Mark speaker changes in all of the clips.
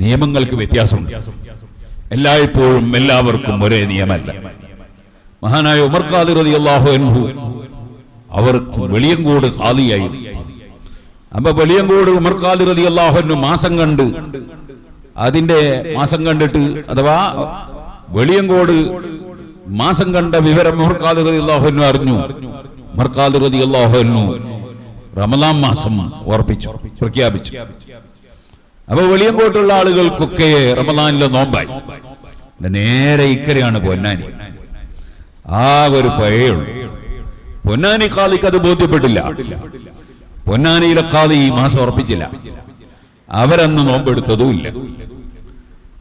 Speaker 1: നിയമങ്ങൾക്ക് വ്യത്യാസമുണ്ട്. എല്ലായ്പ്പോഴും എല്ലാവർക്കും ഒരേ നിയമമല്ല മഹാനായ ഉമർ ഖാദിർ റളിയല്ലാഹു അൻഹു അവർക്ക് വെളിയങ്കോട് ഖാദിയായി. അപ്പൊ വെളിയങ്കോട് ഉമർ ഖാദിർ അലി അൻഹു മാസം കണ്ട് അതിന്റെ മാസം കണ്ടിട്ട് അഥവാ വെളിയങ്കോട് മാസം കണ്ട വിവരം ഉമർ ഖാദിർ അലി അൻഹു അറിഞ്ഞു. ഉമർ ഖാദിർ അലി അൻഹു റമദാൻ മാസം ഓർപ്പിച്ചു പ്രഖ്യാപിച്ചു. അപ്പൊ വെളിയങ്കോട്ടുള്ള ആളുകൾക്കൊക്കെ റമദാനിലെ നോമ്പായി. നേരെ ഇക്കരയാണ് പൊന്നാനി. ആ ഒരു പഴയുള്ളൂ. പൊന്നാനി കാലിക്ക് അത് ബോധ്യപ്പെട്ടില്ല. പൊന്നാനിയിലെ കാലി ഈ മാസം ഉറപ്പിച്ചില്ല. അവരന്ന് നോമ്പെടുത്തതുമില്ല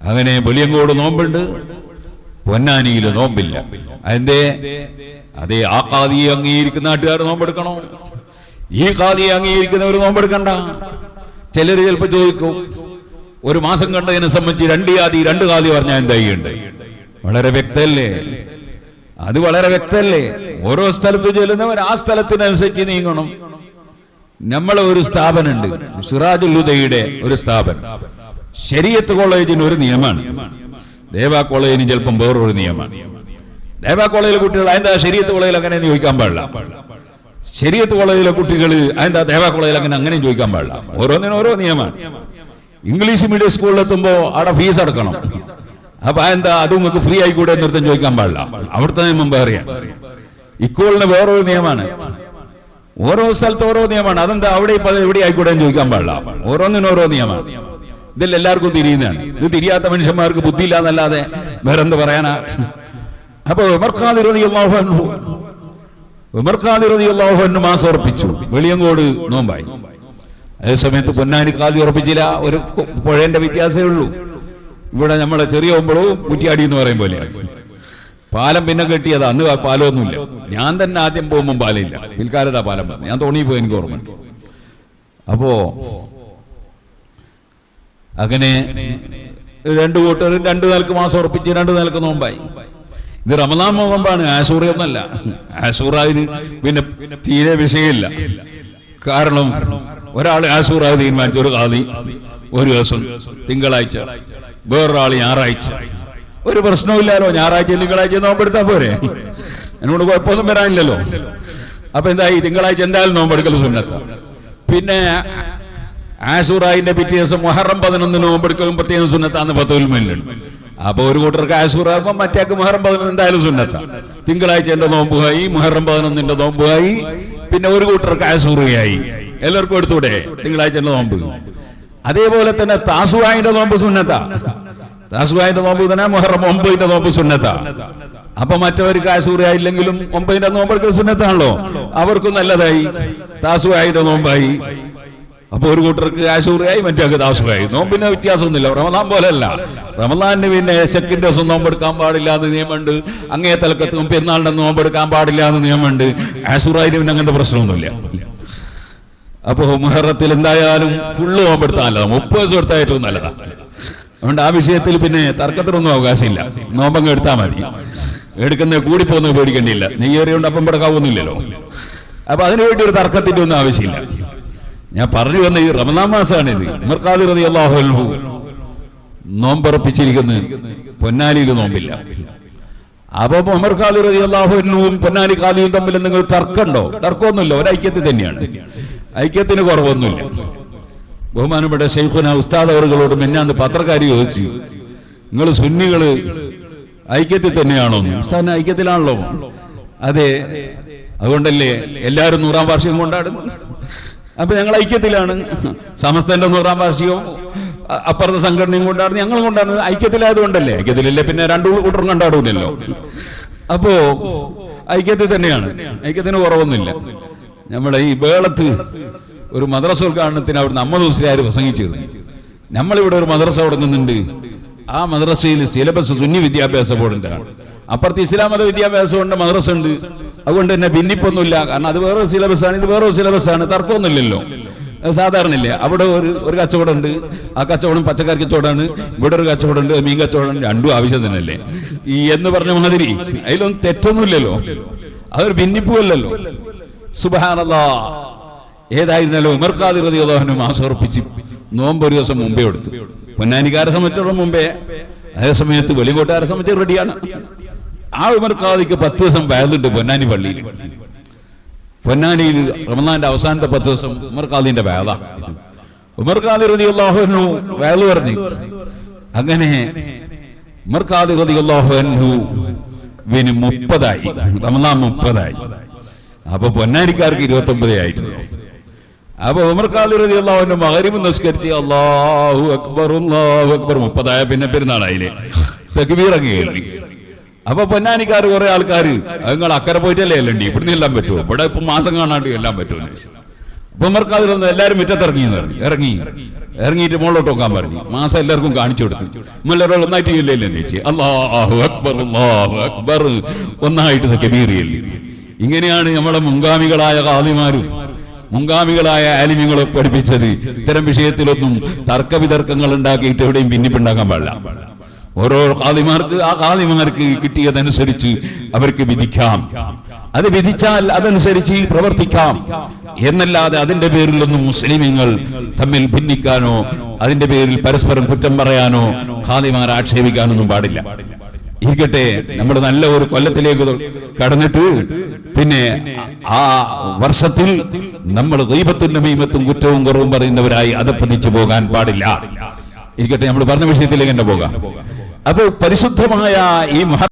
Speaker 1: അങ്ങനെ വെളിയങ്കോട് നോമ്പുണ്ട് പൊന്നാനിയിൽ നോമ്പില്ല. അതിന്റെ അതെ ആ കാതി അംഗീകരിക്കുന്ന നാട്ടുകാർ നോമ്പെടുക്കണോ. ഈ കാതി അംഗീകരിക്കുന്നവർ നോമ്പെടുക്കണ്ട. ചിലർ ചിലപ്പോ ചോദിക്കും ഒരു മാസം കണ്ടതിനെ സംബന്ധിച്ച് രണ്ട് ജാതി രണ്ട് കാതി പറഞ്ഞാൽ എന്താ ചെയ്യണ്ടേ? വളരെ വ്യക്തല്ലേ? അത് വളരെ വ്യക്തല്ലേ? ഓരോ സ്ഥലത്ത് ചെല്ലുന്നവർ ആ സ്ഥലത്തിനനുസരിച്ച് നീങ്ങണം. നമ്മളെ ഒരു സ്ഥാപനമുണ്ട് സിറാജുൽ ഹുദയുടെ ഒരു സ്ഥാപനം. ശരീഅത്ത് കോളേജിന് ഒരു നിയമമാണ്. ദേവാ കോളേജിന് ചിലപ്പം വേറൊരു നിയമമാണ്. ദേവാ കോളേജിലെ കുട്ടികൾ അതിന്റെ ശരീഅത്ത് കോളേജിൽ അങ്ങനെ ചോദിക്കാൻ പാടില്ല. ശരീഅത്ത് കോളേജിലെ കുട്ടികൾ അതിന്റെ ദേവാ കോളേജിൽ അങ്ങനെ അങ്ങനെ ചോദിക്കാൻ പാടില്ല. ഓരോന്നിനും ഓരോ നിയമമാണ്. ഇംഗ്ലീഷ് മീഡിയം സ്കൂളിൽ എത്തുമ്പോ അവിടെ ഫീസ് അടക്കണം. അപ്പൊ എന്താ അത് നിങ്ങൾക്ക് ഫ്രീ ആയിക്കൂടെ എന്നൊരുത്തം ചോദിക്കാൻ പാടില്ല. അവിടുത്തെ നിയമം വേറെയാ ഇക്കോളിന് വേറൊരു നിയമമാണ്. ഓരോ സ്ഥലത്ത് ഓരോ നിയമമാണ്. അതെന്താ അവിടെ ഇവിടെ ആയിക്കൂടെ എന്ന് ചോദിക്കാൻ പാടില്ല. ഓരോന്നിനും ഓരോ നിയമമാണ്. ഇതിൽ എല്ലാവർക്കും തിരിയുന്നതാണ്. ഇത് തിരിയാത്ത മനുഷ്യന്മാർക്ക് ബുദ്ധിയില്ല എന്നല്ലാതെ വേറെന്ത് പറയാനാ? അപ്പൊ ഉമർഖാദി റളിയല്ലാഹു അൻഹു ഉമർഖാദി റളിയല്ലാഹു അൻഹു മാസം ഉറപ്പിച്ചു വെളിയങ്കോട് നോമ്പായി. അതേ സമയത്ത് പൊന്നാനി കാതി ഉറപ്പിച്ചില്ല. ഒരു പുഴേന്റെ വ്യത്യാസമേ ഉള്ളൂ. ഇവിടെ നമ്മളെ ചെറിയ ഒമ്പളവും കുറ്റിയാടി എന്ന് പറയും പോലെ. പാലം പിന്നെ കെട്ടിയതാ. അന്ന് പാലമൊന്നുമില്ല. ഞാൻ തന്നെ ആദ്യം പോകുമ്പോൾ പാലമില്ല. പിൽക്കാലത്താ പാലം പറഞ്ഞു ഞാൻ തോണി പോയി എനിക്ക് ഓർമ്മ അപ്പോ അങ്ങനെ രണ്ടു കൂട്ടർ രണ്ട് നിലയ്ക്ക് മാസം ഉറപ്പിച്ച് രണ്ട് നിലയ്ക്ക് നോമ്പായി. ഇത് റമദാൻ നോമ്പാണ്. ആശൂറയൊന്നല്ല ആശൂറായി പിന്നെ തീരെ വിഷയമില്ല. കാരണം ഒരാൾ ആശൂറായി തീരുമാനിച്ചു ഒരു കാതി ഒരു ദിവസം തിങ്കളാഴ്ച വേറൊരാൾ ഞായറാഴ്ച. ഒരു പ്രശ്നമില്ലല്ലോ ഞായറാഴ്ച തിങ്കളാഴ്ച നോമ്പെടുത്താൽ പോരെ? എന്നോട് കുഴപ്പമൊന്നും വരാനില്ലല്ലോ. അപ്പൊ എന്തായി? തിങ്കളാഴ്ച എന്തായാലും നോമ്പെടുക്കൽ സുന്നത്ത. പിന്നെ ആസൂറായിന്റെ പിറ്റേ ദിവസം മൊഹറം പതിനൊന്നിന് നോമ്പെടുക്കലും പ്രത്യേകം സുന്നത്താന്ന് പത്തുൽമയിലുണ്ട് അപ്പൊ ഒരു കൂട്ടർക്ക് ആസൂറാകുമ്പോൾ മറ്റേക്ക് മുഹറം പതിനൊന്ന് എന്തായാലും സുന്നത്ത. തിങ്കളാഴ്ച എന്റെ നോമ്പുകായി മുഹറം പതിനൊന്നിന്റെ നോമ്പുകായി പിന്നെ ഒരു കൂട്ടർക്ക് ആസൂറയായി. എല്ലാവർക്കും എടുത്തൂടെ തിങ്കളാഴ്ച നോമ്പ്. അതേപോലെ തന്നെ താസുവായിന്റെ നോമ്പ് സുന്നത്ത. താസുവായിന്റെ നോമ്പ് തന്നെ മുഹറം ഒമ്പതിന്റെ നോമ്പ് സുന്നത്ത. അപ്പൊ മറ്റവർക്ക് ആശൂറിയായില്ലെങ്കിലും ഒമ്പതിന്റെ നോമ്പർക്ക് സുന്നത്താണല്ലോ. അവർക്കും നല്ലതായി. താസുവായിന്റെ നോമ്പായി. അപ്പൊ ഒരു കൂട്ടർക്ക് ആശൂറിയായി മറ്റേ താസുവായി. നോമ്പിന് വ്യത്യാസമൊന്നുമില്ല. റമദാൻ പോലെയല്ല. റമദാന് പിന്നെ ശക്കിന്റെ ദിവസം നോമ്പെടുക്കാൻ പാടില്ല എന്ന് നിയമമുണ്ട്. അങ്ങേ തലക്കത്തും പെരുന്നാളിന്റെ നോമ്പെടുക്കാൻ പാടില്ല എന്ന് നിയമമുണ്ട്. ആശൂറായി പിന്നെ അങ്ങനത്തെ പ്രശ്നമൊന്നുമില്ല. അപ്പോ മുഹറത്തിൽ എന്തായാലും ഫുള്ള് നോമ്പെടുത്താൽ നല്ലതാണ് മുപ്പത് ദിവസം എടുത്താൽ ഏറ്റവും നല്ലതാ. അതുകൊണ്ട് ആ വിഷയത്തിൽ പിന്നെ തർക്കത്തിനൊന്നും അവകാശമില്ല. നോമ്പങ്ങ് എടുത്താൽ മതി. എടുക്കുന്ന കൂടിപ്പോന്ന് പേടിക്കേണ്ടിയില്ല. നെയ്യേറിയോണ്ട് അപ്പം പെടക്കാവുന്നില്ലല്ലോ അപ്പൊ അതിനുവേണ്ടി ഒരു തർക്കത്തിന്റെ ഒന്നും ആവശ്യമില്ല. ഞാൻ പറഞ്ഞു വന്ന ഈ റമദാൻ മാസമാണ് ഇത് ഉമർഖാദി റതി അള്ളാഹു നോമ്പുറപ്പിച്ചിരിക്കുന്നത് പൊന്നാനിയിൽ നോമ്പില്ല. അപ്പൊ ഉമർ ഖാലി റതി അള്ളാഹുവിനും പൊന്നാനി ഖാദിയും തമ്മിൽ നിങ്ങൾ തർക്കമുണ്ടോ? തർക്കമൊന്നുമില്ല. ഒരു ഐക്യത്തിൽ തന്നെയാണ്. ഐക്യത്തിന് കുറവൊന്നുമില്ല. ബഹുമാനപ്പെട്ട ഷെയ്ഖുന ഉസ്താദ് അവറുകളോട് മെന്നാന്ന് പത്രക്കാരി ചോദിച്ചു. നിങ്ങൾ സുന്നികൾ ഐക്യത്തിൽ തന്നെയാണോ? ഉസ്താദിന് ഐക്യത്തിലാണല്ലോ. അതെ. അതുകൊണ്ടല്ലേ എല്ലാവരും നൂറാം വാർഷികം കൊണ്ടാടുന്നു അപ്പൊ ഞങ്ങൾ ഐക്യത്തിലാണ്. സമസ്തന്റെ നൂറാം വാർഷികവും അപ്പുറത്തെ സംഘടനയും കൊണ്ടാടുന്നു ഞങ്ങൾ കൊണ്ടാടുന്നത് ഐക്യത്തിലായതുകൊണ്ടല്ലേ? ഐക്യത്തിലല്ലേ? പിന്നെ രണ്ടു കൂട്ടറും കണ്ടാടൂല്ലോ അപ്പോ ഐക്യത്തിൽ തന്നെയാണ്. ഐക്യത്തിന് കുറവൊന്നുമില്ല. നമ്മളെ ഈ വേളത്ത് ഒരു മദ്രസ ഉദ്ഘാടനത്തിന് അവിടുന്ന് അമ്മ ദിവസരാര് പ്രസംഗിച്ചിരുന്നു. നമ്മളിവിടെ ഒരു മദ്രസ തുടങ്ങുന്നുണ്ട് ആ മദ്രസയിൽ സിലബസ് സുന്നി വിദ്യാഭ്യാസ ബോർഡിന്റെ ആണ്. അപ്പുറത്ത് ഇസ്ലാം മത വിദ്യാഭ്യാസം കൊണ്ട് മദ്രസ ഉണ്ട് അതുകൊണ്ട് തന്നെ ഭിന്നിപ്പൊന്നുമില്ല. കാരണം അത് വേറൊരു സിലബസ് ആണ് ഇത് വേറൊരു സിലബസ് ആണ് തർക്കമൊന്നുമില്ലല്ലോ. സാധാരണ ഇല്ല അവിടെ ഒരു ഒരു കച്ചവടം ഉണ്ട് ആ കച്ചവടം പച്ചക്കറി കച്ചവടമാണ് ഇവിടെ ഒരു കച്ചവടം ഉണ്ട് മീൻ കച്ചവടം രണ്ടും ആവശ്യം തന്നെയല്ലേ? ഈ എന്ന് പറഞ്ഞ മാതിരി അതിലൊന്നും തെറ്റൊന്നുമില്ലല്ലോ. അതൊരു ഭിന്നിപ്പുമല്ലല്ലോ സുബഹാനല്ലാ. ഏതായിരുന്നാലും ഉമർ ഖാദിർ അൻഹു മാസം ഉറപ്പിച്ച് നോമ്പ് ഒരു ദിവസം മുമ്പേ എടുത്തു പൊന്നാനിക്കാരെ സംബന്ധിച്ചോളം മുമ്പേ. അതേ സമയത്ത് വെളികോട്ടുകാരെ സംബന്ധിച്ച് റെഡിയാണ് ആ ഉമർ ഖാദിക്ക് പത്ത് ദിവസം വയലുണ്ട് പൊന്നാനി പള്ളിയിൽ. പൊന്നാനിയിൽ റമദാന്റെ അവസാനത്തെ പത്ത് ദിവസം ഉമർ ഖാദിന്റെ വേള. ഉമർ ഖാദി റതി അള്ളാഹുനു വേള പറഞ്ഞു. അങ്ങനെ ഉമർ ഖാദി റതി അള്ളാഹുനു വിന് മുപ്പതായി റമദാൻ മുപ്പതായി. അപ്പൊ പൊന്നാനിക്കാർക്ക് ഇരുപത്തി ഒമ്പതേ ആയിട്ടുള്ളൂ. അപ്പൊ ഉമർ ഖാദി റതി അള്ളാഹുവിന്റെ മകരിബ് നിസ്കരിച്ച് അള്ളാഹു അക്ബർ അള്ളാഹു അക്ബർ മുപ്പതായ പിന്നെ പെരുന്നാളായില്ലേ? തെക്കുബീറങ്ങി കേൾവി. അപ്പൊ പൊന്നാനിക്കാർ കുറെ ആൾക്കാർ നിങ്ങൾ അക്കരെ പോയിട്ടല്ലേ എല്ലണ്ടി ഇവിടുന്ന് എല്ലാം പറ്റുമോ? ഇവിടെ ഇപ്പൊ മാസം കാണാണ്ട് എല്ലാം പറ്റുമോ? അപ്പൊ ഉമർ ഖാദി എല്ലാവരും മുറ്റത്തിറങ്ങി എന്ന് പറഞ്ഞു. ഇറങ്ങി. ഇറങ്ങിയിട്ട് മുകളിലോട്ട് നോക്കാൻ പറഞ്ഞു. മാസം എല്ലാവർക്കും കാണിച്ചു കൊടുത്തു. എല്ലാവരും ഒന്നായിട്ട് ഇല്ലല്ലേ ചേച്ചി അള്ളാഹു അക്ബർ അള്ളാഹു അക്ബർ. ഒന്നായിട്ട് കബീറിയല്ലേ ഇങ്ങനെയാണ് നമ്മുടെ മുൻഗാമികളായ കാലിമാരും മുൻഗാമികളായ ആലിമ്യങ്ങളെ പഠിപ്പിച്ചത്. ഇത്തരം വിഷയത്തിലൊന്നും തർക്ക വിതർക്കങ്ങൾ ഉണ്ടാക്കിയിട്ട് എവിടെയും ഭിന്നിപ്പുണ്ടാക്കാൻ പാടില്ല. ഓരോ കാലിമാർക്ക് ആ കാലിമാർക്ക് കിട്ടിയതനുസരിച്ച് അവർക്ക് വിധിക്കാം. അത് വിധിച്ചാൽ അതനുസരിച്ച് പ്രവർത്തിക്കാം. എന്നല്ലാതെ അതിന്റെ പേരിലൊന്നും മുസ്ലിമീങ്ങൾ തമ്മിൽ ഭിന്നിക്കാനോ അതിന്റെ പേരിൽ പരസ്പരം കുറ്റം പറയാനോ ഖാദിമാർ ആക്ഷേപിക്കാനൊന്നും പാടില്ല. ഇരിക്കട്ടെ നമ്മൾ നല്ല ഒരു കൊല്ലത്തിലേക്ക് കടന്നിട്ട് പിന്നെ ആ വർഷത്തിൽ നമ്മൾ ദൈവത്തിന്റെ മീമത്തും കുറ്റവും കുറവും പറയുന്നവരായി അതപ്പതിച്ചു പോകാൻ പാടില്ല. ഇരിക്കട്ടെ നമ്മൾ പറഞ്ഞ വിഷയത്തിലേക്ക് തന്നെ പോകാം. അപ്പോൾ പരിശുദ്ധമായ ഈ മഹ